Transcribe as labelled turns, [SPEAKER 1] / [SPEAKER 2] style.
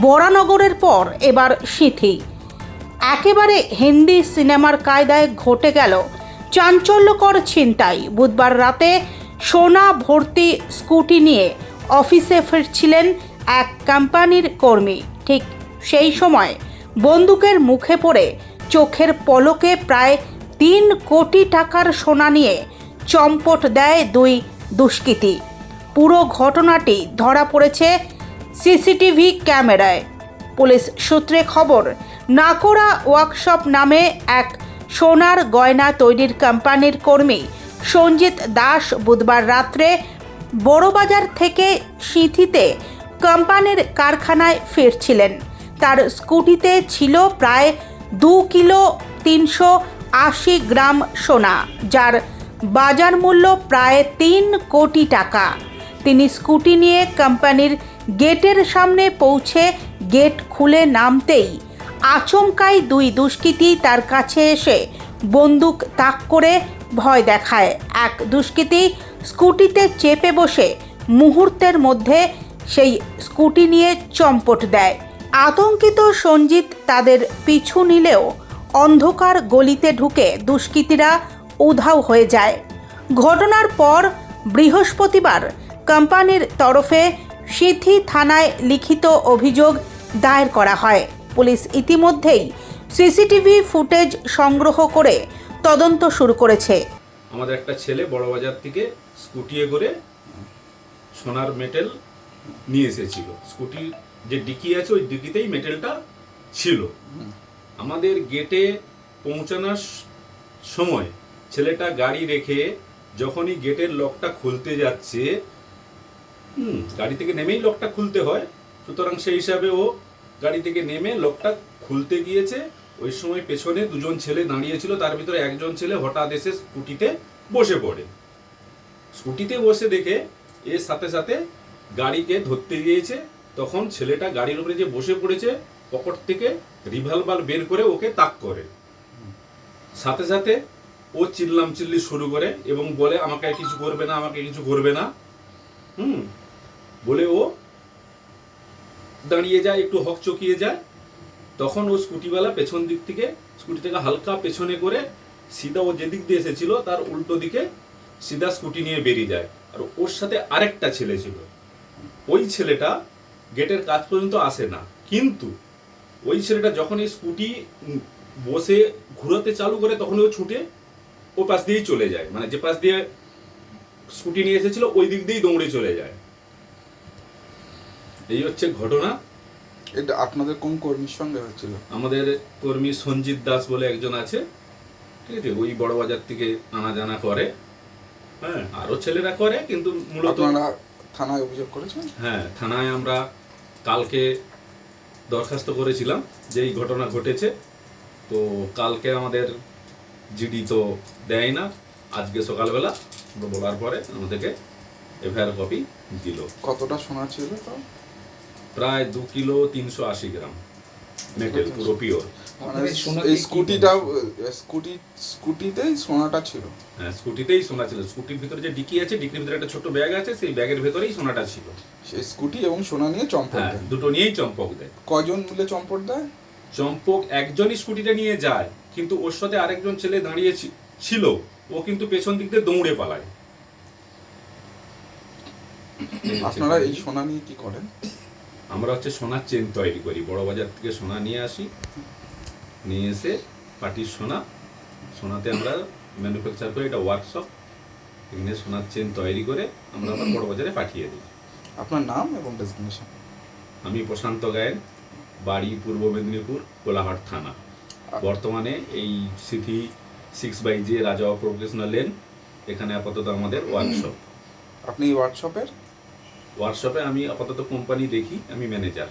[SPEAKER 1] বরানগরের পর এবার সিঁথি। একেবারে হিন্দি সিনেমার কায়দায় ঘটে গেল চাঞ্চল্যকর ছিনতাই। বুধবার রাতে সোনা ভর্তি স্কুটি নিয়ে অফিসে ফিরছিলেন এক কোম্পানির কর্মী। ঠিক সেই সময় বন্দুকের মুখে পড়ে চোখের পলকে প্রায় তিন কোটি টাকার সোনা নিয়ে চম্পট দেয় দুই দুষ্কৃতী। পুরো ঘটনাটি ধরা পড়েছে সিসিটিভি ক্যামেরায়। পুলিশ সূত্রে খবর নাকোরা ওয়ার্কশপ নামে এক সোনার গয়না তৈরির কোম্পানির কর্মী সঞ্জিত দাস বুধবার রাত্রে বড়বাজার থেকে সিঁথিতে কোম্পানির কারখানায় ফিরছিলেন। তার স্কুটিতে ছিল প্রায় দু কিলো তিনশো আশি গ্রাম সোনা, যার বাজার মূল্য প্রায় তিন কোটি টাকা। তিনি স্কুটি নিয়ে কোম্পানির গেটের সামনে পৌঁছে গেট খুলে নামতেই আচমকাই দুই দুষ্কৃতী তার কাছে এসে বন্দুক তাক করে ভয় দেখায়। এক দুষ্কৃতী স্কুটিতে চেপে বসে মুহূর্তের মধ্যে সেই স্কুটি নিয়ে চম্পট দেয়। আতঙ্কিত সঞ্জিত তাদের পিছু নিলেও অন্ধকার গলিতে ঢুকে দুষ্কৃতীরা উধাও হয়ে যায়। ঘটনার পর বৃহস্পতিবার কোম্পানির তরফে সিদ্ধি থানায় লিখিত অভিযোগ দায়ের করা হয়। পুলিশ ইতিমধ্যেই সিসিটিভি ফুটেজ সংগ্রহ করে তদন্ত শুরু করেছে।
[SPEAKER 2] আমাদের একটা ছেলে বড়বাজার থেকে স্কুটিয়ে করে সোনার মেটেল নিয়ে এসেছিল। স্কুটির যে ডিকি আছে, ওই ডিকিতেই মেটেলটা ছিল। আমাদের গেটে পৌঁছানোর সময় ছেলেটা গাড়ি রেখে যখনই গেটের লকটা খুলতে যাচ্ছে হুম, গাড়ি থেকে নেমেই লকটা খুলতে হয়। সুতরাং সেই হিসাবে ও গাড়ি থেকে নেমে লকটা খুলতে গিয়েছে। ওই সময় পেছনে দুজন ছেলে দাঁড়িয়েছিল, তার ভিতরে একজন ছেলে হঠাৎ এসে স্কুটিতে বসে পড়ে। স্কুটিতে বসে দেখে এর সাথে সাথে গাড়িকে ধরতে গিয়েছে। তখন ছেলেটা গাড়ির উপরে যে বসে পড়েছে, পকেট থেকে রিভলভার বের করে ওকে তাক করে। সাথে সাথে ও চিল্লাম চিল্লি শুরু করে এবং বলে, আমাকে কিছু করবে না, আমাকে কিছু করবে না। হুম বলে ও, দাঁড়িয়ে যায়, একটু হক চকিয়ে যায়। তখন ও স্কুটিওয়ালা পেছন দিক থেকে, স্কুটি থেকে হালকা পেছনে করে সিধা ও যেদিক দিয়ে এসেছিল, তার উল্টো দিকে সিধা স্কুটি নিয়ে বেরিয়ে যায়। আর ওর সাথে আরেকটা ছেলে ছিল। ওই ছেলেটা গেটের কাজ পর্যন্ত আসে না। কিন্তু ওই ছেলেটা যখন এই স্কুটি বসে ঘুরাতে চালু করে, তখন ও ছুটে ও পাশ দিয়েই চলে যায়। মানে যে পাশ দিয়ে স্কুটি নিয়ে এসেছিল, ওই দিক দিয়েই দৌড়ে চলে যায়। এই হচ্ছে ঘটনা।
[SPEAKER 3] এটা আপনাদের কোন কর্মীর সঙ্গে হয়েছিল?
[SPEAKER 2] আমাদের কর্মী সঞ্জিত দাস বলে একজন আছে। ঠিক আছে ওই বড় বাজার থেকে আনা জানা করে। হ্যাঁ আরও ছেলেরা করে কিন্তু মূলত
[SPEAKER 3] আপনারা থানায় অভিযোগ করেছেন?
[SPEAKER 2] হ্যাঁ থানায় আমরা কালকে দরখাস্ত করেছিলাম যে এই ঘটনা ঘটেছে। তো কালকে আমাদের জিডি তো দেয় না। আজকে সকালবেলা বলার পরে আমাদেরকে এফআইআর কপি দিল।
[SPEAKER 3] কতটা শোনা ছিল তো
[SPEAKER 2] প্রায় দু কিলো তিনশো আশি গ্রাম মেটেল পুরো পিওর
[SPEAKER 3] মানে এই স্কুটিটা স্কুটি স্কুটিতেই সোনাটা ছিল?
[SPEAKER 2] হ্যাঁ স্কুটিতেই সোনা ছিল। স্কুটির ভিতরে যে ডিকি আছে ডিকির ভিতরে একটা ছোট ব্যাগ আছে সেই ব্যাগের ভেতরেই সোনাটা ছিল।
[SPEAKER 3] সেই স্কুটি এবং সোনা নিয়ে
[SPEAKER 2] হ্যাঁ
[SPEAKER 3] দেয়।
[SPEAKER 2] দুটো নিয়েই চম্পক দেয়।
[SPEAKER 3] কজন মিলে চম্পট দেয়?
[SPEAKER 2] চম্পক একজনই স্কুটিটা নিয়ে যায় কিন্তু ওর সাথে আরেকজন ছেলে দাঁড়িয়ে ছিল। ও কিন্তু পেছন দিক দিয়ে দৌড়ে পালায়।
[SPEAKER 3] আপনারা এই সোনা নিয়ে কি করেন?
[SPEAKER 2] আমরা হচ্ছে সোনার চেন তৈরি করি। বড় বাজার থেকে সোনা নিয়ে আসি নিয়ে এসে পাটির সোনা সোনাতে আমরা ম্যানুফ্যাকচার করি এটা ওয়ার্কশপ এখানে সোনার চেন তৈরি করে আমরা আবার বড় বাজারে পাঠিয়ে দিই।
[SPEAKER 3] আপনার নাম এবং ডেজিগনেশন
[SPEAKER 2] আমি প্রশান্ত গায়েন বাড়ি পূর্ব মেদিনীপুর কোলাহাট থানা। বর্তমানে এই সিটি সিক্স বাই যে রাজা প্রফেশনাল লেন এখানে আপাতত আমাদের ওয়ার্কশপ
[SPEAKER 3] আপনি এই ওয়ার্কশপের
[SPEAKER 2] ওয়ার্কশপে আমি আপাতত কোম্পানি দেখি আমি ম্যানেজার